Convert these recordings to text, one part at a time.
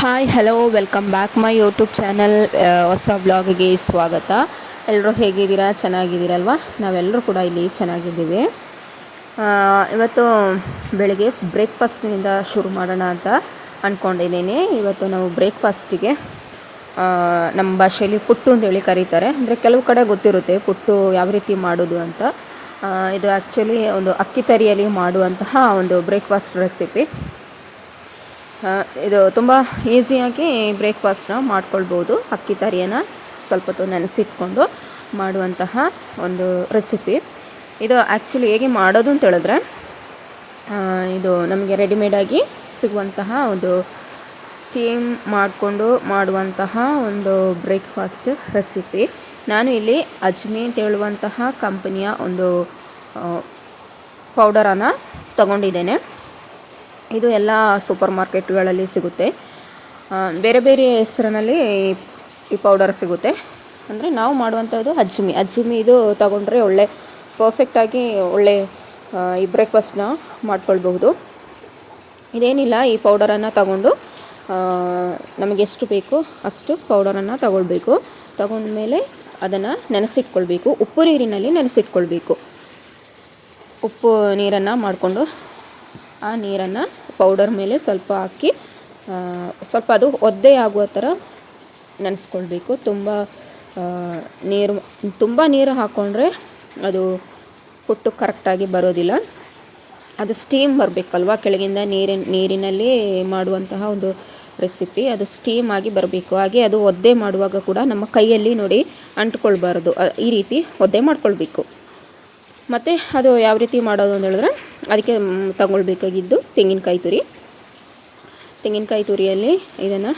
Hi hello welcome back my YouTube channel ಹೊಸ ಬ್ಲಾಗ್ಗೆ ಸ್ವಾಗತ. ಎಲ್ಲರೂ ಹೇಗಿದ್ದೀರಾ? ಚೆನ್ನಾಗಿದ್ದೀರಲ್ವಾ? ನಾವೆಲ್ಲರೂ ಕೂಡ ಇಲ್ಲಿ ಚೆನ್ನಾಗಿದ್ದೀವಿ. ಇವತ್ತು ಬೆಳಿಗ್ಗೆ ಬ್ರೇಕ್ಫಾಸ್ಟ್ನಿಂದ ಶುರು ಮಾಡೋಣ ಅಂತ ಅಂದ್ಕೊಂಡಿದ್ದೀನಿ ಇವತ್ತು ನಾವು ಬ್ರೇಕ್ಫಾಸ್ಟಿಗೆ ನಮ್ಮ ಭಾಷೆಯಲ್ಲಿ ಪುಟ್ಟು ಅಂತೇಳಿ ಕರೀತಾರೆ. ಅಂದರೆ ಕೆಲವು ಕಡೆ ಗೊತ್ತಿರುತ್ತೆ ಪುಟ್ಟು ಯಾವ ರೀತಿ ಮಾಡೋದು ಅಂತ. ಇದು ಆ್ಯಕ್ಚುಲಿ ಒಂದು ಅಕ್ಕಿ ತರಿಯಲ್ಲಿ ಮಾಡುವಂತಹ ಒಂದು ಬ್ರೇಕ್ಫಾಸ್ಟ್ ರೆಸಿಪಿ ಇದು ತುಂಬ ಈಸಿಯಾಗಿ ಬ್ರೇಕ್ಫಾಸ್ಟ್ನ ಮಾಡ್ಕೊಳ್ಬೋದು. ಅಕ್ಕಿ ತರಿಯನ್ನು ಸ್ವಲ್ಪ ಹೊತ್ತು ನೆನೆಸಿಟ್ಕೊಂಡು ಮಾಡುವಂತಹ ಒಂದು ರೆಸಿಪಿ ಇದು ಆ್ಯಕ್ಚುಲಿ ಹೇಗೆ ಮಾಡೋದು ಅಂತ ಹೇಳಿದ್ರೆ ಇದು ನಮಗೆ ರೆಡಿಮೇಡಾಗಿ ಸಿಗುವಂತಹ ಒಂದು ಸ್ಟೀಮ್ ಮಾಡಿಕೊಂಡು ಮಾಡುವಂತಹ ಒಂದು ಬ್ರೇಕ್ಫಾಸ್ಟ್ ರೆಸಿಪಿ ನಾನು ಇಲ್ಲಿ ಅಜ್ಮಿ ಅಂತ ಹೇಳುವಂತಹ ಕಂಪನಿಯ ಒಂದು ಪೌಡರನ್ನು ತಗೊಂಡಿದ್ದೇನೆ. ಇದು ಎಲ್ಲ ಸೂಪರ್ ಮಾರ್ಕೆಟ್ಗಳಲ್ಲಿ ಸಿಗುತ್ತೆ ಬೇರೆ ಬೇರೆ ಹೆಸರಿನಲ್ಲಿ ಈ- ಪೌಡರ್ ಸಿಗುತ್ತೆ. ಅಂದರೆ ನಾವು ಮಾಡುವಂಥದ್ದು ಅಜ್ಮಿ ಅಜ್ಮಿ ಇದು ತಗೊಂಡ್ರೆ ಒಳ್ಳೆ ಪರ್ಫೆಕ್ಟಾಗಿ ಒಳ್ಳೆ ಈ ಬ್ರೇಕ್ಫಾಸ್ಟ್ನ ಮಾಡ್ಕೊಳ್ಬಹುದು. ಇದೇನಿಲ್ಲ, ಈ ಪೌಡರನ್ನು ತಗೊಂಡು ನಮಗೆ ಎಷ್ಟು ಬೇಕೋ ಅಷ್ಟು ಪೌಡರನ್ನು ತಗೊಳ್ಬೇಕು. ತಗೊಂಡ್ಮೇಲೆ ಅದನ್ನು ನೆನೆಸಿಟ್ಕೊಳ್ಬೇಕು. ಉಪ್ಪು ನೀರಿನಲ್ಲಿ ನೆನೆಸಿಟ್ಕೊಳ್ಬೇಕು. ಉಪ್ಪು ನೀರನ್ನು ಮಾಡಿಕೊಂಡು ಆ ನೀರನ್ನು ಪೌಡರ್ ಮೇಲೆ ಸ್ವಲ್ಪ ಹಾಕಿ ಸ್ವಲ್ಪ ಅದು ಒದ್ದೆ ಆಗುವ ಥರ ನೆನೆಸ್ಕೊಳ್ಬೇಕು. ತುಂಬ ನೀರು ತುಂಬ ನೀರು ಹಾಕ್ಕೊಂಡ್ರೆ ಅದು ಪುಟ್ಟು ಕರೆಕ್ಟಾಗಿ ಬರೋದಿಲ್ಲ. ಅದು ಸ್ಟೀಮ್ ಬರಬೇಕಲ್ವ? ಕೆಳಗಿಂದ ನೀರಿನ, ನೀರಿನಲ್ಲಿ ಮಾಡುವಂತಹ ಒಂದು ರೆಸಿಪಿ ಅದು ಸ್ಟೀಮ್ ಆಗಿ ಬರಬೇಕು. ಹಾಗೆ ಅದು ಒದ್ದೆ ಮಾಡುವಾಗ ಕೂಡ ನಮ್ಮ ಕೈಯಲ್ಲಿ ನೋಡಿ ಅಂಟ್ಕೊಳ್ಬಾರ್ದು. ಈ ರೀತಿ ಒದ್ದೆ ಮಾಡ್ಕೊಳ್ಬೇಕು. ಮತ್ತು ಅದು ಯಾವ ರೀತಿ ಮಾಡೋದು ಅಂತ ಹೇಳಿದ್ರೆ ಅದಕ್ಕೆ ತಗೊಳ್ಬೇಕಾಗಿದ್ದು ತೆಂಗಿನಕಾಯಿ ತುರಿ. ತೆಂಗಿನಕಾಯಿ ತುರಿಯಲ್ಲಿ ಇದನ್ನು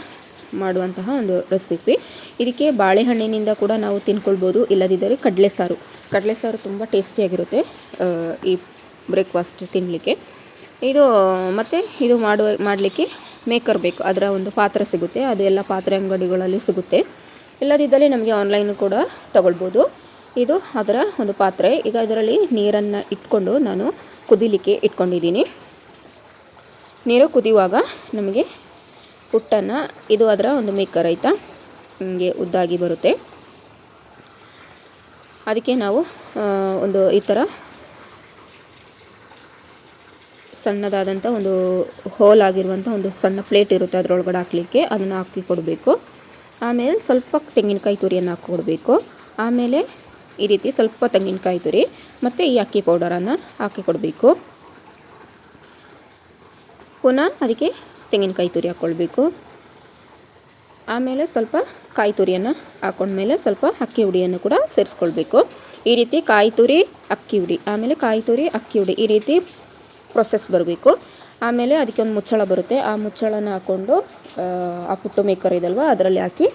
ಮಾಡುವಂತಹ ಒಂದು ರೆಸಿಪಿ ಇದಕ್ಕೆ ಬಾಳೆಹಣ್ಣಿನಿಂದ ಕೂಡ ನಾವು ತಿನ್ಕೊಳ್ಬೋದು, ಇಲ್ಲದಿದ್ದರೆ ಕಡಲೆ ಸಾರು ಕಡಲೆ ಸಾರು ತುಂಬ ಟೇಸ್ಟಿಯಾಗಿರುತ್ತೆ ಈ ಬ್ರೇಕ್ಫಾಸ್ಟ್ ತಿನ್ನಲಿಕ್ಕೆ ಇದು, ಮತ್ತು ಇದು ಮಾಡುವ, ಮಾಡಲಿಕ್ಕೆ ಮೇಕರ್ ಬೇಕು. ಅದರ ಒಂದು ಪಾತ್ರೆ ಸಿಗುತ್ತೆ ಅದು ಎಲ್ಲ ಪಾತ್ರೆ ಅಂಗಡಿಗಳಲ್ಲಿ ಸಿಗುತ್ತೆ. ಇಲ್ಲದಿದ್ದಲ್ಲಿ ನಮಗೆ ಆನ್ಲೈನ್ ಕೂಡ ತಗೊಳ್ಬೋದು. ಇದು ಅದರ ಒಂದು ಪಾತ್ರೆ. ಈಗ ಇದರಲ್ಲಿ ನೀರನ್ನು ಇಟ್ಕೊಂಡು ನಾನು ಕುದಿಲಿಕ್ಕೆ ಇಟ್ಕೊಂಡಿದ್ದೀನಿ. ನೀರು ಕುದಿಯುವಾಗ ನಮಗೆ ಪುಟ್ಟನ್ನು, ಇದು ಅದರ ಒಂದು ಮೇಕರ್ ಆಯಿತಾ? ಹಿಂಗೆ ಉದ್ದಾಗಿ ಬರುತ್ತೆ. ಅದಕ್ಕೆ ನಾವು ಒಂದು ಈ ಥರ ಸಣ್ಣದಾದಂಥ ಒಂದು ಹೋಲ್ ಆಗಿರುವಂಥ ಒಂದು ಸಣ್ಣ ಪ್ಲೇಟ್ ಇರುತ್ತೆ ಅದರೊಳಗಡೆ ಹಾಕಲಿಕ್ಕೆ. ಅದನ್ನು ಹಾಕಿ ಕೊಡಬೇಕು. ಆಮೇಲೆ ಸ್ವಲ್ಪ ತೆಂಗಿನಕಾಯಿ ತುರಿಯನ್ನು ಹಾಕ್ಕೊಡ್ಬೇಕು. ಆಮೇಲೆ ಈ ರೀತಿ ಸ್ವಲ್ಪ ತೆಂಗಿನಕಾಯಿ ತುರಿ ಮತ್ತು ಈ ಅಕ್ಕಿ ಪೌಡರನ್ನು ಹಾಕಿ ಕೊಡಬೇಕು. ಪುನಃ ಅದಕ್ಕೆ ತೆಂಗಿನಕಾಯಿ ತುರಿ ಹಾಕ್ಕೊಳ್ಬೇಕು. ಆಮೇಲೆ ಸ್ವಲ್ಪ ಕಾಯಿ ತುರಿಯನ್ನು ಹಾಕೊಂಡ್ಮೇಲೆ ಸ್ವಲ್ಪ ಅಕ್ಕಿ ಹುಡಿಯನ್ನು ಕೂಡ ಸೇರಿಸ್ಕೊಳ್ಬೇಕು. ಈ ರೀತಿ ಕಾಯಿ ತುರಿ ಅಕ್ಕಿ ಹುಡಿ ಆಮೇಲೆ ಕಾಯಿ ತುರಿ ಅಕ್ಕಿ ಹುಡಿ ಈ ರೀತಿ ಪ್ರೊಸೆಸ್ ಬರಬೇಕು. ಆಮೇಲೆ ಅದಕ್ಕೆ ಒಂದು ಮುಚ್ಚಳ ಬರುತ್ತೆ. ಆ ಮುಚ್ಚಳನ ಹಾಕ್ಕೊಂಡು ಆ, ಪುಟ್ಟು ಮೇಕರ್ ಇದಲ್ವ ಅದರಲ್ಲಿ ಹಾಕಿ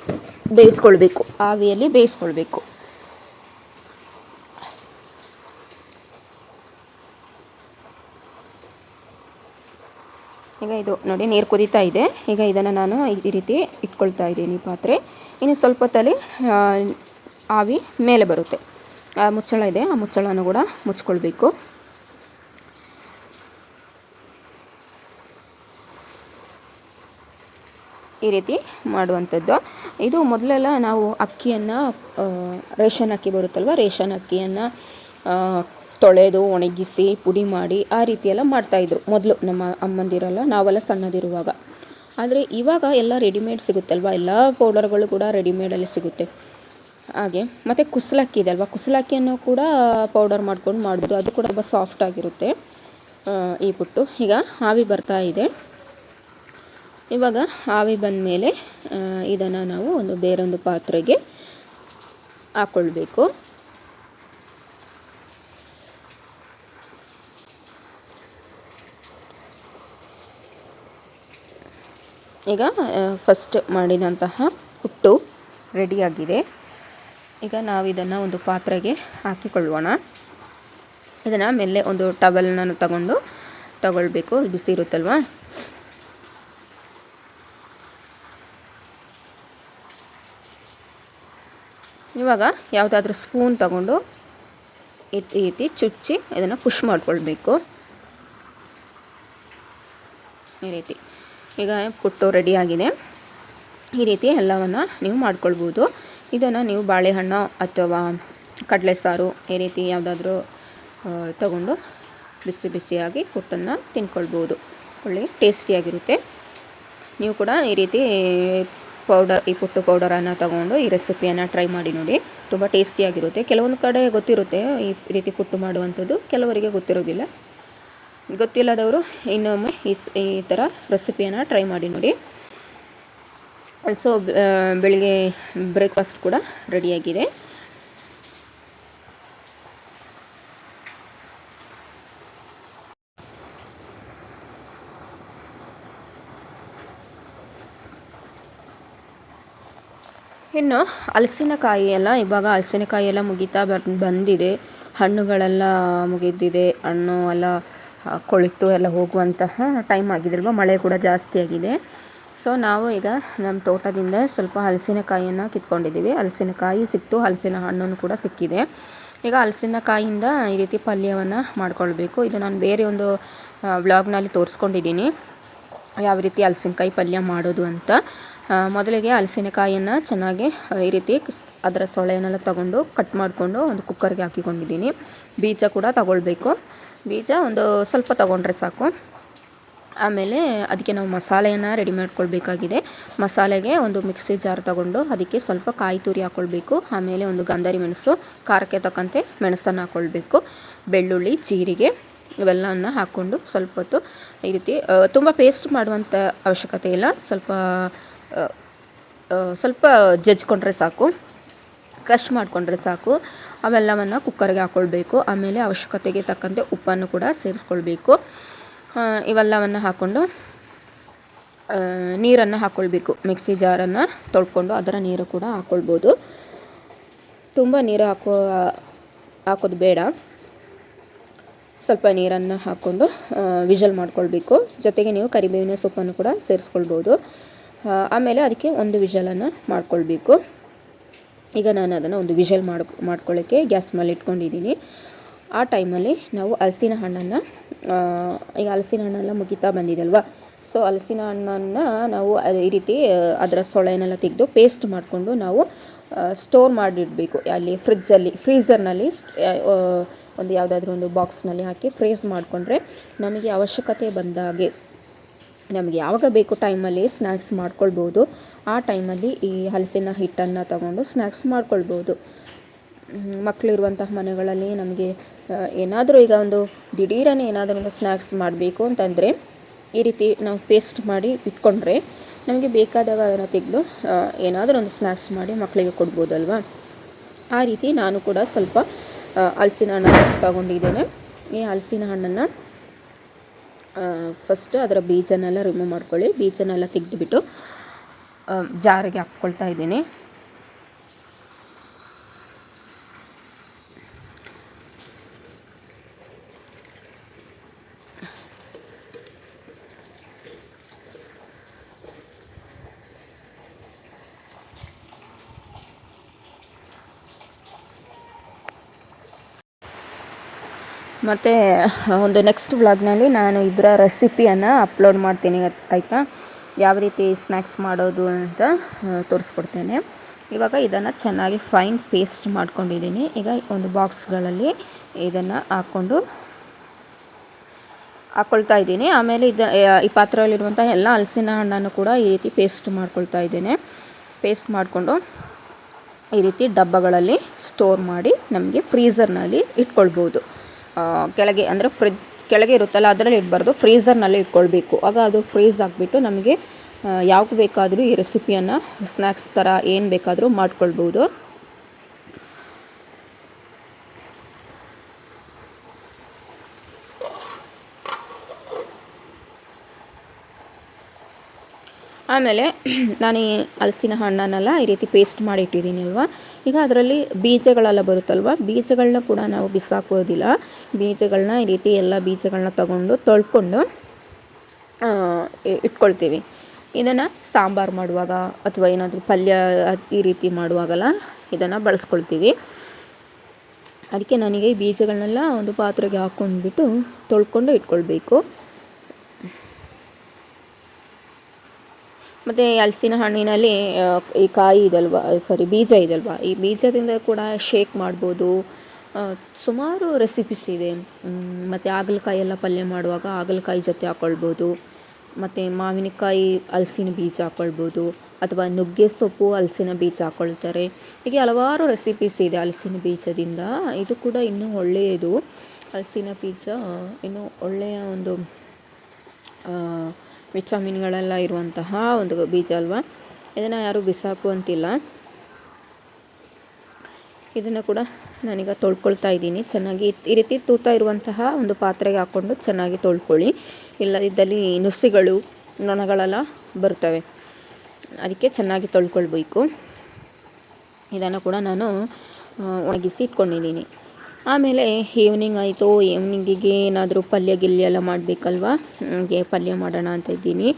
ಬೇಯಿಸ್ಕೊಳ್ಬೇಕು. ಆವಿಯಲ್ಲಿ ಬೇಯಿಸ್ಕೊಳ್ಬೇಕು. ಈಗ ಇದು ನೋಡಿ ನೀರು ಕುದೀತಾ ಇದೆ. ಈಗ ಇದನ್ನು ನಾನು ಈ ರೀತಿ ಇಟ್ಕೊಳ್ತಾ ಇದ್ದೀನಿ ಪಾತ್ರೆ. ಇನ್ನು ಸ್ವಲ್ಪ ಹೊತ್ತಲ್ಲಿ ಆವಿ ಮೇಲೆ ಬರುತ್ತೆ. ಆ, ಮುಚ್ಚಳ ಇದೆ. ಆ ಮುಚ್ಚಳನೂ ಕೂಡ ಮುಚ್ಕೊಳ್ಬೇಕು. ಈ ರೀತಿ ಮಾಡುವಂಥದ್ದು. ಇದು ಮೊದಲೆಲ್ಲ ನಾವು ಅಕ್ಕಿಯನ್ನು ರೇಷನ್ ಅಕ್ಕಿ ಬರುತ್ತಲ್ವ? ರೇಷನ್ ಅಕ್ಕಿಯನ್ನು ತೊಳೆದು ಒಣಗಿಸಿ ಪುಡಿ ಮಾಡಿ ಆ ರೀತಿಯೆಲ್ಲ ಮಾಡ್ತಾಯಿದ್ರು ಮೊದಲು ನಮ್ಮ ಅಮ್ಮಂದಿರೆಲ್ಲ ನಾವೆಲ್ಲ ಸಣ್ಣದಿರುವಾಗ. ಆದರೆ ಇವಾಗ ಎಲ್ಲ ರೆಡಿಮೇಡ್ ಸಿಗುತ್ತಲ್ವ? ಎಲ್ಲ ಪೌಡರ್ಗಳು ಕೂಡ ರೆಡಿಮೇಡಲ್ಲಿ ಸಿಗುತ್ತೆ. ಹಾಗೆ ಮತ್ತು ಕುಸಲಕ್ಕಿ ಇದೆ ಅಲ್ವಾ? ಕುಸಲಕ್ಕಿಯನ್ನು ಕೂಡ ಪೌಡರ್ ಮಾಡ್ಕೊಂಡು ಮಾಡ್ಬೋದು ಅದು ಕೂಡ ತುಂಬ ಸಾಫ್ಟ್ ಆಗಿರುತ್ತೆ ಈ ಪುಟ್ಟು. ಈಗ ಆವಿ ಬರ್ತಾ ಇದೆ. ಇವಾಗ ಆವಿ ಬಂದ ಮೇಲೆ ಇದನ್ನು ನಾವು ಒಂದು ಬೇರೊಂದು ಪಾತ್ರೆಗೆ ಹಾಕ್ಕೊಳ್ಬೇಕು ಈಗ ಫಸ್ಟ್ ಮಾಡಿದಂತಹ ಹುಟ್ಟು ರೆಡಿಯಾಗಿದೆ ಈಗ ನಾವು ಇದನ್ನು ಒಂದು ಪಾತ್ರೆಗೆ ಹಾಕಿಕೊಳ್ಳೋಣ. ಇದನ್ನು ಮೇಲೆ ಒಂದು ಟವಲ್ನ ತಗೊಂಡು ತಗೊಳ್ಬೇಕು. ಬಿಸಿ ಇರುತ್ತಲ್ವ ಇವಾಗ ಯಾವುದಾದ್ರೂ ಸ್ಪೂನ್ ತಗೊಂಡು ಈ ಈ ರೀತಿ ಚುಚ್ಚಿ ಇದನ್ನು ಪುಷ್ ಮಾಡಿಕೊಳ್ಬೇಕು. ಈ ರೀತಿ. ಈಗ ಪುಟ್ಟು ರೆಡಿಯಾಗಿದೆ ಈ ರೀತಿ ಎಲ್ಲವನ್ನು ನೀವು ಮಾಡ್ಕೊಳ್ಬೋದು. ಇದನ್ನು ನೀವು ಬಾಳೆಹಣ್ಣು ಅಥವಾ ಕಡಲೆ ಸಾರು ಈ ರೀತಿ ಯಾವುದಾದ್ರೂ ತಗೊಂಡು ಬಿಸಿ ಬಿಸಿಯಾಗಿ ಪುಟ್ಟನ್ನು ತಿನ್ಕೊಳ್ಬೋದು. ಒಳ್ಳೆ ಟೇಸ್ಟಿಯಾಗಿರುತ್ತೆ ನೀವು ಕೂಡ ಈ ರೀತಿ ಪೌಡರ್ ಈ ಪುಟ್ಟು ಪೌಡರನ್ನು ತಗೊಂಡು ಈ ರೆಸಿಪಿಯನ್ನು ಟ್ರೈ ಮಾಡಿ ನೋಡಿ. ತುಂಬ ಟೇಸ್ಟಿಯಾಗಿರುತ್ತೆ ಕೆಲವೊಂದು ಕಡೆ ಗೊತ್ತಿರುತ್ತೆ ಈ ರೀತಿ ಪುಟ್ಟು ಮಾಡುವಂಥದ್ದು. ಕೆಲವರಿಗೆ ಗೊತ್ತಿರೋದಿಲ್ಲ. ಗೊತ್ತಿಲ್ಲದವರು ಇನ್ನೊಮ್ಮೆ ಈ ಈ ಥರ ರೆಸಿಪಿಯನ್ನು ಟ್ರೈ ಮಾಡಿ ನೋಡಿ. ಸೊ ಬೆಳಿಗ್ಗೆ ಬ್ರೇಕ್ಫಾಸ್ಟ್ ಕೂಡ ರೆಡಿಯಾಗಿದೆ. ಇನ್ನು ಹಲಸಿನಕಾಯಿ ಎಲ್ಲ ಇವಾಗ ಹಲಸಿನಕಾಯಿ ಎಲ್ಲ ಮುಗಿತಾ ಬಂದಿದೆ. ಹಣ್ಣುಗಳೆಲ್ಲ ಮುಗಿದಿದೆ. ಹಣ್ಣು ಎಲ್ಲ ಕೊಳಿತು ಎಲ್ಲ ಹೋಗುವಂತಹ ಟೈಮ್ ಆಗಿದಲ್ವ ಮಳೆ ಕೂಡ ಜಾಸ್ತಿ ಆಗಿದೆ. ಸೊ ನಾವು ಈಗ ನಮ್ಮ ತೋಟದಿಂದ ಸ್ವಲ್ಪ ಹಲಸಿನಕಾಯಿಯನ್ನು ಕಿತ್ಕೊಂಡಿದ್ದೀವಿ. ಹಲಸಿನಕಾಯಿ ಸಿಕ್ತು. ಹಲಸಿನ ಹಣ್ಣನ್ನು ಕೂಡ ಸಿಕ್ಕಿದೆ. ಈಗ ಹಲಸಿನಕಾಯಿಂದ ಈ ರೀತಿ ಪಲ್ಯವನ್ನು ಮಾಡ್ಕೊಳ್ಬೇಕು. ಇದು ನಾನು ಬೇರೆ ಒಂದು ವ್ಲಾಗ್ನಲ್ಲಿ ತೋರಿಸ್ಕೊಂಡಿದ್ದೀನಿ. ಯಾವ ರೀತಿ ಹಲಸಿನಕಾಯಿ ಪಲ್ಯ ಮಾಡೋದು ಅಂತ. ಮೊದಲಿಗೆ ಹಲಸಿನಕಾಯಿಯನ್ನು ಚೆನ್ನಾಗಿ ಈ ರೀತಿ ಅದರ ಸೊಳೆಯನ್ನೆಲ್ಲ ತಗೊಂಡು ಕಟ್ ಮಾಡಿಕೊಂಡು ಒಂದು ಕುಕ್ಕರ್ಗೆ ಹಾಕಿಕೊಂಡಿದ್ದೀನಿ. ಬೀಜ ಕೂಡ ತಗೊಳ್ಬೇಕು. ಬೀಜ ಒಂದು ಸ್ವಲ್ಪ ತಗೊಂಡ್ರೆ ಸಾಕು. ಆಮೇಲೆ ಅದಕ್ಕೆ ನಾವು ಮಸಾಲೆಯನ್ನು ರೆಡಿ ಮಾಡ್ಕೊಳ್ಬೇಕಾಗಿದೆ. ಮಸಾಲೆಗೆ ಒಂದು ಮಿಕ್ಸಿ ಜಾರ್ ತಗೊಂಡು ಅದಕ್ಕೆ ಸ್ವಲ್ಪ ಕಾಯಿ ತುರಿ ಹಾಕ್ಕೊಳ್ಬೇಕು ಆಮೇಲೆ ಒಂದು ಗಂಧರಿ ಮೆಣಸು, ಖಾರಕ್ಕೆ ತಕ್ಕಂತೆ ಮೆಣಸನ್ನು ಹಾಕ್ಕೊಳ್ಬೇಕು ಬೆಳ್ಳುಳ್ಳಿ, ಜೀರಿಗೆ ಇವೆಲ್ಲವನ್ನು ಹಾಕ್ಕೊಂಡು ಸ್ವಲ್ಪ ಹೊತ್ತು ಈ ರೀತಿ ತುಂಬ ಪೇಸ್ಟ್ ಮಾಡುವಂಥ ಅವಶ್ಯಕತೆ ಇಲ್ಲ. ಸ್ವಲ್ಪ ಸ್ವಲ್ಪ ಜಜ್ಜಿಕೊಂಡ್ರೆ ಸಾಕು. ಕ್ರಷ್ ಮಾಡಿಕೊಂಡ್ರೆ ಸಾಕು. ಅವೆಲ್ಲವನ್ನು ಕುಕ್ಕರ್ಗೆ ಹಾಕ್ಕೊಳ್ಬೇಕು ಆಮೇಲೆ ಅವಶ್ಯಕತೆಗೆ ತಕ್ಕಂತೆ ಉಪ್ಪನ್ನು ಕೂಡ ಸೇರಿಸ್ಕೊಳ್ಬೇಕು. ಇವೆಲ್ಲವನ್ನು ಹಾಕ್ಕೊಂಡು ನೀರನ್ನು ಹಾಕ್ಕೊಳ್ಬೇಕು ಮಿಕ್ಸಿ ಜಾರನ್ನು ತೊಳ್ಕೊಂಡು ಅದರ ನೀರು ಕೂಡ ಹಾಕ್ಕೊಳ್ಬೋದು ತುಂಬ ನೀರು ಹಾಕೋ, ಹಾಕೋದು ಬೇಡ. ಸ್ವಲ್ಪ ನೀರನ್ನು ಹಾಕ್ಕೊಂಡು ವಿಜಲ್ ಮಾಡ್ಕೊಳ್ಬೇಕು. ಜೊತೆಗೆ ನೀವು ಕರಿಬೇವಿನ ಸೊಪ್ಪನ್ನು ಕೂಡ ಸೇರಿಸ್ಕೊಳ್ಬೋದು. ಆಮೇಲೆ ಅದಕ್ಕೆ ಒಂದು ವಿಜಲನ್ನು ಮಾಡ್ಕೊಳ್ಬೇಕು. ಈಗ ನಾನು ಅದನ್ನು ಒಂದು ವಿಷಲ್ ಮಾಡಿ ಮಾಡ್ಕೊಳ್ಳೋಕ್ಕೆ ಗ್ಯಾಸ್ ಮೇಲೆ ಇಟ್ಕೊಂಡಿದ್ದೀನಿ. ಆ ಟೈಮಲ್ಲಿ ನಾವು ಹಲಸಿನ ಹಣ್ಣನ್ನು ಈಗ ಹಲಸಿನ ಹಣ್ಣೆಲ್ಲ ಮುಗಿತಾ ಬಂದಿದ್ದಲ್ವ ಸೊ ಹಲಸಿನ ಹಣ್ಣನ್ನು ನಾವು ಈ ರೀತಿ, ಅದರ ಸೊಳೆನೆಲ್ಲ ತೆಗೆದು ಪೇಸ್ಟ್ ಮಾಡಿಕೊಂಡು ನಾವು ಸ್ಟೋರ್ ಮಾಡಿಡಬೇಕು. ಅಲ್ಲಿ ಫ್ರಿಜ್ಜಲ್ಲಿ ಫ್ರೀಝರ್ನಲ್ಲಿ ಒಂದು ಯಾವುದಾದ್ರೂ ಒಂದು ಬಾಕ್ಸ್ನಲ್ಲಿ ಹಾಕಿ ಫ್ರೀಸ್ ಮಾಡಿಕೊಂಡ್ರೆ ನಮಗೆ ಅವಶ್ಯಕತೆ ಬಂದಾಗೆ, ನಮಗೆ ಯಾವಾಗ ಬೇಕು ಟೈಮಲ್ಲಿ ಸ್ನ್ಯಾಕ್ಸ್ ಮಾಡ್ಕೊಳ್ಬೋದು. ಆ ಟೈಮಲ್ಲಿ ಈ ಹಲಸಿನ ಹಿಟ್ಟನ್ನು ತಗೊಂಡು ಸ್ನ್ಯಾಕ್ಸ್ ಮಾಡ್ಕೊಳ್ಬೋದು. ಮಕ್ಕಳಿರುವಂತಹ ಮನೆಗಳಲ್ಲಿ ನಮಗೆ ಏನಾದರೂ ಈಗ ಒಂದು ದಿಢೀರನೇ ಏನಾದರೂ ಒಂದು ಸ್ನ್ಯಾಕ್ಸ್ ಮಾಡಬೇಕು ಅಂತಂದರೆ, ಈ ರೀತಿ ನಾವು ಪೇಸ್ಟ್ ಮಾಡಿ ಇಟ್ಕೊಂಡ್ರೆ ನಮಗೆ ಬೇಕಾದಾಗ ಅದನ್ನು ತೆಗೆದು ಏನಾದರೂ ಒಂದು ಸ್ನ್ಯಾಕ್ಸ್ ಮಾಡಿ ಮಕ್ಕಳಿಗೆ ಕೊಡ್ಬೋದಲ್ವಾ? ಆ ರೀತಿ ನಾನು ಕೂಡ ಸ್ವಲ್ಪ ಹಲಸಿನ ಹಣ್ಣನ್ನು ತಗೊಂಡಿದ್ದೇನೆ. ಈ ಹಲಸಿನ ಹಣ್ಣನ್ನು ಫಸ್ಟ್ ಅದರ ಬೀಜನೆಲ್ಲ ರಿಮೂವ್ ಮಾಡ್ಕೊಳ್ಳಿ. ಬೀಜನೆಲ್ಲ ತೆಗೆದುಬಿಟ್ಟು ಜಾರಿಗೆ ಹಾಕ್ಕೊಳ್ತಾ ಇದ್ದೀನಿ. ಮತ್ತು ಒಂದು ನೆಕ್ಸ್ಟ್ ವ್ಲಾಗ್ನಲ್ಲಿ ನಾನು ಇದರ ರೆಸಿಪಿಯನ್ನು ಅಪ್ಲೋಡ್ ಮಾಡ್ತೀನಿ ಆಯಿತಾ? ಯಾವ ರೀತಿ ಸ್ನ್ಯಾಕ್ಸ್ ಮಾಡೋದು ಅಂತ ತೋರಿಸ್ಕೊಡ್ತೇನೆ. ಇವಾಗ ಇದನ್ನು ಚೆನ್ನಾಗಿ ಫೈನ್ ಪೇಸ್ಟ್ ಮಾಡ್ಕೊಂಡಿದ್ದೀನಿ. ಈಗ ಒಂದು ಬಾಕ್ಸ್ಗಳಲ್ಲಿ ಇದನ್ನು ಹಾಕ್ಕೊಂಡು ಹಾಕ್ಕೊಳ್ತಾ ಇದ್ದೀನಿ. ಆಮೇಲೆ ಇದು ಈ ಪಾತ್ರೆಯಲ್ಲಿರುವಂಥ ಎಲ್ಲ ಹಲಸಿನ ಹಣ್ಣನ್ನು ಕೂಡ ಈ ರೀತಿ ಪೇಸ್ಟ್ ಮಾಡ್ಕೊಳ್ತಾ ಇದ್ದೇನೆ. ಪೇಸ್ಟ್ ಮಾಡಿಕೊಂಡು ಈ ರೀತಿ ಡಬ್ಬಗಳಲ್ಲಿ ಸ್ಟೋರ್ ಮಾಡಿ ನಮಗೆ ಫ್ರೀಝರ್ನಲ್ಲಿ ಇಟ್ಕೊಳ್ಬೋದು. ಕೆಳಗೆ ಅಂದರೆ ಫ್ರಿಜ್ ಕೆಳಗೆ ಇರುತ್ತಲ್ಲ, ಅದರಲ್ಲಿ ಇಡಬಾರ್ದು. ಫ್ರೀಝರ್ನಲ್ಲಿ ಇಟ್ಕೊಳ್ಬೇಕು. ಆಗ ಅದು ಫ್ರೀಸ್ ಆಗಿಬಿಟ್ಟು ನಮಗೆ ಯಾವಾಗ ಬೇಕಾದರೂ ಈ ರೆಸಿಪಿಯನ್ನು ಸ್ನ್ಯಾಕ್ಸ್ ಥರ ಏನು ಬೇಕಾದರೂ ಮಾಡ್ಕೊಳ್ಬೋದು. ಆಮೇಲೆ ನಾನು ಈ ಹಲಸಿನ ಹಣ್ಣನ್ನೆಲ್ಲ ಈ ರೀತಿ ಪೇಸ್ಟ್ ಮಾಡಿ ಇಟ್ಟಿದ್ದೀನಿ ಅಲ್ವಾ ಈಗ ಅದರಲ್ಲಿ ಬೀಜಗಳೆಲ್ಲ ಬರುತ್ತಲ್ವ? ಬೀಜಗಳನ್ನ ಕೂಡ ನಾವು ಬಿಸಾಕೋದಿಲ್ಲ. ಬೀಜಗಳನ್ನ ಈ ರೀತಿ ಎಲ್ಲ ಬೀಜಗಳನ್ನ ತಗೊಂಡು ತೊಳ್ಕೊಂಡು ಇಟ್ಕೊಳ್ತೀವಿ. ಇದನ್ನು ಸಾಂಬಾರು ಮಾಡುವಾಗ ಅಥವಾ ಏನಾದರೂ ಪಲ್ಯ ಈ ರೀತಿ ಮಾಡುವಾಗಲ್ಲ ಇದನ್ನು ಬಳಸ್ಕೊಳ್ತೀವಿ. ಅದಕ್ಕೆ ನನಗೆ ಈ ಬೀಜಗಳನ್ನೆಲ್ಲ ಒಂದು ಪಾತ್ರೆಗೆ ಹಾಕ್ಕೊಂಡ್ಬಿಟ್ಟು ತೊಳ್ಕೊಂಡು ಇಟ್ಕೊಳ್ಬೇಕು. ಮತ್ತು ಹಲಸಿನ ಹಣ್ಣಿನಲ್ಲಿ ಈ ಕಾಯಿ ಇದಲ್ವ ಸಾರಿ ಬೀಜ ಇದಲ್ವ? ಈ ಬೀಜದಿಂದ ಕೂಡ ಶೇಕ್ ಮಾಡ್ಬೋದು. ಸುಮಾರು ರೆಸಿಪೀಸ್ ಇದೆ. ಮತ್ತು ಹಾಗಲಕಾಯಿ ಎಲ್ಲ ಪಲ್ಯ ಮಾಡುವಾಗ ಹಾಗಲಕಾಯಿ ಜೊತೆ ಹಾಕ್ಕೊಳ್ಬೋದು ಮತ್ತು ಮಾವಿನಕಾಯಿ ಹಲಸಿನ ಬೀಜ ಹಾಕ್ಕೊಳ್ಬೋದು ಅಥವಾ ನುಗ್ಗೆ ಸೊಪ್ಪು ಹಲಸಿನ ಬೀಜ ಹಾಕ್ಕೊಳ್ತಾರೆ ಹೀಗೆ ಹಲವಾರು ರೆಸಿಪೀಸ್ ಇದೆ ಹಲಸಿನ ಬೀಜದಿಂದ. ಇದು ಕೂಡ ಇನ್ನೂ ಒಳ್ಳೆಯದು. ಹಲಸಿನ ಬೀಜ ಇನ್ನೂ ಒಳ್ಳೆಯ ಒಂದು ಆ, ವಿಟಮಿನ್ಗಳೆಲ್ಲ ಇರುವಂತಹ ಒಂದು ಬೀಜ ಅಲ್ವಾ? ಇದನ್ನು ಯಾರು ಬಿಸಾಕು ಅಂತಿಲ್ಲ. ಇದನ್ನು ಕೂಡ ನಾನೀಗ ತೊಳ್ಕೊಳ್ತಾ ಇದ್ದೀನಿ. ಚೆನ್ನಾಗಿ ಈ ರೀತಿ ತೂತ ಇರುವಂತಹ ಒಂದು ಪಾತ್ರೆಗೆ ಹಾಕ್ಕೊಂಡು ಚೆನ್ನಾಗಿ ತೊಳ್ಕೊಳ್ಳಿ. ಇಲ್ಲದಿದ್ದಲ್ಲಿ ನುಸಿಗಳು ನೊಣಗಳೆಲ್ಲ ಬರ್ತವೆ. ಅದಕ್ಕೆ ಚೆನ್ನಾಗಿ ತೊಳ್ಕೊಳ್ಬೇಕು. ಇದನ್ನು ಕೂಡ ನಾನು ಒಣಗಿಸಿ ಇಟ್ಕೊಂಡಿದ್ದೀನಿ. ಆಮೇಲೆ ಈವ್ನಿಂಗ್ ಆಯಿತು ಈವ್ನಿಂಗಿಗೆ ಏನಾದರೂ ಪಲ್ಯ ಗಿಲ್ಯ ಎಲ್ಲ ಮಾಡಬೇಕಲ್ವಾ? ಹಾಗೆ ಪಲ್ಯ ಮಾಡೋಣ ಅಂತ ಇದ್ದೀನಿ.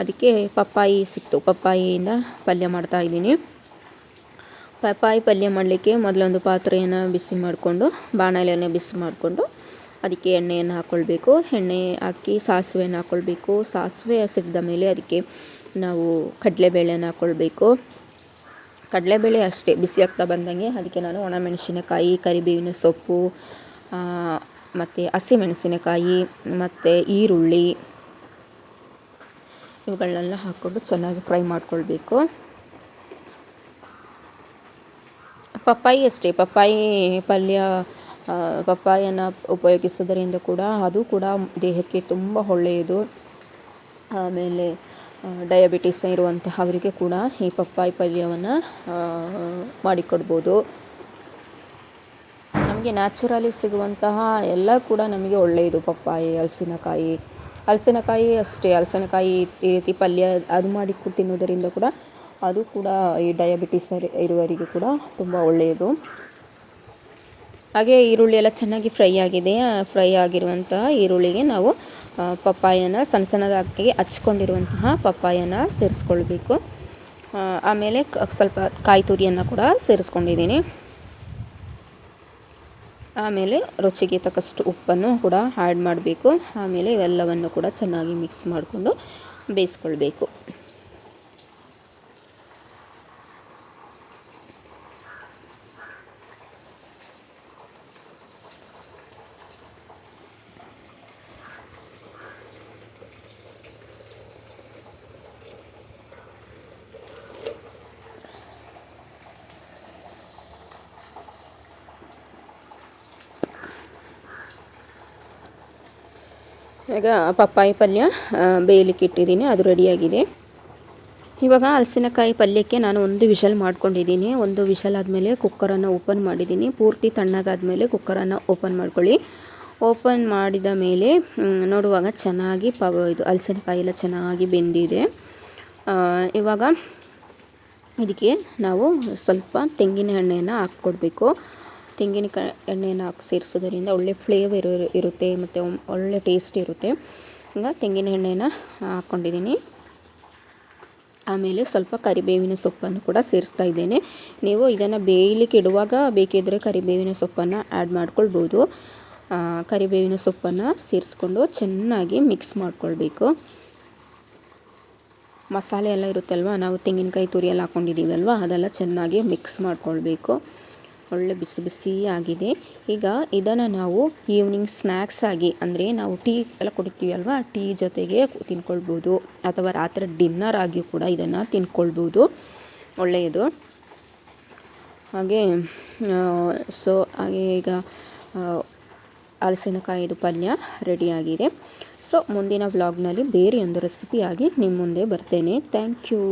ಅದಕ್ಕೆ ಪಪ್ಪಾಯಿ ಸಿಕ್ತು. ಪಪ್ಪಾಯಿಯಿಂದ ಪಲ್ಯ ಮಾಡ್ತಾ ಇದ್ದೀನಿ. ಪಪ್ಪಾಯಿ ಪಲ್ಯ ಮಾಡಲಿಕ್ಕೆ ಮೊದಲೊಂದು ಪಾತ್ರೆಯನ್ನು ಬಿಸಿ ಮಾಡಿಕೊಂಡು, ಬಾಣಲೆಯನ್ನು ಬಿಸಿ ಮಾಡಿಕೊಂಡು, ಅದಕ್ಕೆ ಎಣ್ಣೆಯನ್ನು ಹಾಕ್ಕೊಳ್ಬೇಕು ಎಣ್ಣೆ ಹಾಕಿ ಸಾಸಿವೆಯನ್ನು ಹಾಕ್ಕೊಳ್ಬೇಕು ಸಾಸಿವೆ ಸಿಡಿದ ಮೇಲೆ ಅದಕ್ಕೆ ನಾವು ಕಡಲೆಬೇಳೆಯನ್ನು ಹಾಕ್ಕೊಳ್ಬೇಕು ಕಡಲೆಬೇಳೆ ಅಷ್ಟೇ ಬಿಸಿ ಆಗ್ತಾ ಬಂದಂಗೆ. ಅದಕ್ಕೆ ನಾನು ಒಣಮೆಣಸಿನಕಾಯಿ ಕರಿಬೇವಿನ ಸೊಪ್ಪು ಮತ್ತು ಹಸಿಮೆಣಸಿನಕಾಯಿ ಮತ್ತು ಈರುಳ್ಳಿ ಇವುಗಳನ್ನೆಲ್ಲ ಹಾಕ್ಕೊಂಡು ಚೆನ್ನಾಗಿ ಫ್ರೈ ಮಾಡ್ಕೊಳ್ಬೇಕು. ಪಪ್ಪಾಯಿ ಅಷ್ಟೇ ಪಪ್ಪಾಯಿ ಪಲ್ಯ ಆ, ಪಪ್ಪಾಯನ್ನು ಉಪಯೋಗಿಸೋದರಿಂದ ಕೂಡ ಅದು ಕೂಡ ದೇಹಕ್ಕೆ ತುಂಬ ಒಳ್ಳೆಯದು. ಆಮೇಲೆ ಡಯಾಬಿಟಿಸ್ ಇರುವಂತಹವರಿಗೆ ಕೂಡ ಈ ಪಪ್ಪಾಯಿ ಪಲ್ಯವನ್ನು ಮಾಡಿಕೊಡ್ಬೋದು. ನಮಗೆ ನ್ಯಾಚುರಲಿ ಸಿಗುವಂತಹ ಎಲ್ಲ ಕೂಡ ನಮಗೆ ಒಳ್ಳೆಯದು ಪಪ್ಪಾಯಿ, ಹಲಸಿನಕಾಯಿ. ಹಲಸಿನಕಾಯಿ ಅಷ್ಟೇ, ಹಲಸಿನಕಾಯಿ ಈ ರೀತಿ ಪಲ್ಯ ಅದು ಮಾಡಿ ತಿನ್ನೋದರಿಂದ ಕೂಡ ಅದು ಕೂಡ ಈ ಡಯಾಬಿಟಿಸ್ ಇರುವವರಿಗೆ ಕೂಡ ತುಂಬ ಒಳ್ಳೆಯದು. ಹಾಗೆ ಈರುಳ್ಳಿ ಎಲ್ಲ ಚೆನ್ನಾಗಿ ಫ್ರೈ ಆಗಿದೆ. ಫ್ರೈ ಆಗಿರುವಂತಹ ಈರುಳ್ಳಿಗೆ ನಾವು ಪಪ್ಪಾಯನ ಸಣ್ಣ ಸಣ್ಣದಾಗಿ ಹಚ್ಕೊಂಡಿರುವಂತಹ ಪಪ್ಪಾಯನ ಸೇರಿಸ್ಕೊಳ್ಬೇಕು. ಆಮೇಲೆ ಸ್ವಲ್ಪ ಕಾಯಿ ತುರಿಯನ್ನು ಕೂಡ ಸೇರಿಸ್ಕೊಂಡಿದ್ದೀನಿ. ಆಮೇಲೆ ರುಚಿಗೆ ತಕ್ಕಷ್ಟು ಉಪ್ಪನ್ನು ಕೂಡ ಆ್ಯಡ್ ಮಾಡಬೇಕು. ಆಮೇಲೆ ಇವೆಲ್ಲವನ್ನು ಕೂಡ ಚೆನ್ನಾಗಿ ಮಿಕ್ಸ್ ಮಾಡಿಕೊಂಡು ಬೇಯಿಸ್ಕೊಳ್ಬೇಕು. ಈಗ ಪಪ್ಪಾಯಿ ಪಲ್ಯ ಬೇಯಲಿಕ್ಕೆ ಇಟ್ಟಿದ್ದೀನಿ, ಅದು ರೆಡಿಯಾಗಿದೆ. ಇವಾಗ ಹಲಸಿನಕಾಯಿ ಪಲ್ಯಕ್ಕೆ ನಾನು ಒಂದು ವಿಷಲ್ ಮಾಡ್ಕೊಂಡಿದ್ದೀನಿ. ಒಂದು ವಿಷಲ್ ಆದಮೇಲೆ ಕುಕ್ಕರನ್ನು ಓಪನ್ ಮಾಡಿದ್ದೀನಿ. ಪೂರ್ತಿ ತಣ್ಣಗಾದ್ಮೇಲೆ ಕುಕ್ಕರನ್ನು ಓಪನ್ ಮಾಡ್ಕೊಳ್ಳಿ. ಓಪನ್ ಮಾಡಿದ ಮೇಲೆ ನೋಡುವಾಗ ಚೆನ್ನಾಗಿ ಪವ, ಇದು ಹಲಸಿನಕಾಯಿ ಎಲ್ಲ ಚೆನ್ನಾಗಿ ಬೆಂದಿದೆ. ಇವಾಗ ಇದಕ್ಕೆ ನಾವು ಸ್ವಲ್ಪ ತೆಂಗಿನ ಎಣ್ಣೆಯನ್ನು ಹಾಕ್ಕೊಡ್ಬೇಕು. ತೆಂಗಿನಕಾಯಿ ಎಣ್ಣೆಯನ್ನು ಹಾಕಿ, ಸೇರಿಸೋದ್ರಿಂದ ಒಳ್ಳೆ ಫ್ಲೇವರ್ ಇರುತ್ತೆ ಮತ್ತು ಒಳ್ಳೆ ಟೇಸ್ಟ್ ಇರುತ್ತೆ. ಈಗ ತೆಂಗಿನ ಎಣ್ಣೆನ ಹಾಕ್ಕೊಂಡಿದ್ದೀನಿ ಆಮೇಲೆ ಸ್ವಲ್ಪ ಕರಿಬೇವಿನ ಸೊಪ್ಪನ್ನು ಕೂಡ ಸೇರಿಸ್ತಾ ಇದ್ದೇನೆ. ನೀವು ಇದನ್ನು ಬೇಯಲಿಕ್ಕೆ ಇಡುವಾಗ ಬೇಕಿದ್ದರೆ ಕರಿಬೇವಿನ ಸೊಪ್ಪನ್ನು ಆ್ಯಡ್ ಮಾಡ್ಕೊಳ್ಬೋದು. ಕರಿಬೇವಿನ ಸೊಪ್ಪನ್ನು ಸೇರಿಸ್ಕೊಂಡು ಚೆನ್ನಾಗಿ ಮಿಕ್ಸ್ ಮಾಡ್ಕೊಳ್ಬೇಕು. ಮಸಾಲೆ ಎಲ್ಲ ಇರುತ್ತಲ್ವ, ನಾವು ತೆಂಗಿನಕಾಯಿ ತುರಿ ಎಲ್ಲ ಹಾಕ್ಕೊಂಡಿದ್ದೀವಲ್ವ ಅದೆಲ್ಲ ಚೆನ್ನಾಗಿ ಮಿಕ್ಸ್ ಮಾಡ್ಕೊಳ್ಬೇಕು. ಒಳ್ಳೆ ಬಿಸಿ ಬಿಸಿ ಆಗಿದೆ ಈಗ ಇದನ್ನು ನಾವು ಈವ್ನಿಂಗ್ ಸ್ನ್ಯಾಕ್ಸ್ ಆಗಿ, ಅಂದರೆ ನಾವು ಟೀ ಎಲ್ಲ ಕುಡಿತೀವಿ ಅಲ್ವಾ? ಟೀ ಜೊತೆಗೆ ತಿನ್ಕೊಳ್ಬೋದು. ಅಥವಾ ರಾತ್ರಿ ಡಿನ್ನರ್ ಆಗಿ ಕೂಡ ಇದನ್ನು ತಿನ್ಕೊಳ್ಬೋದು. ಒಳ್ಳೆಯದು. ಹಾಗೆ ಸೊ ಹಾಗೆ ಈಗ ಹಲಸಿನಕಾಯಿದು ಪಲ್ಯ ರೆಡಿಯಾಗಿದೆ ಸೊ ಮುಂದಿನ ವ್ಲಾಗ್ನಲ್ಲಿ ಬೇರೆ ಒಂದು ರೆಸಿಪಿಯಾಗಿ ನಿಮ್ಮ ಮುಂದೆ ಬರ್ತೇನೆ. Thank you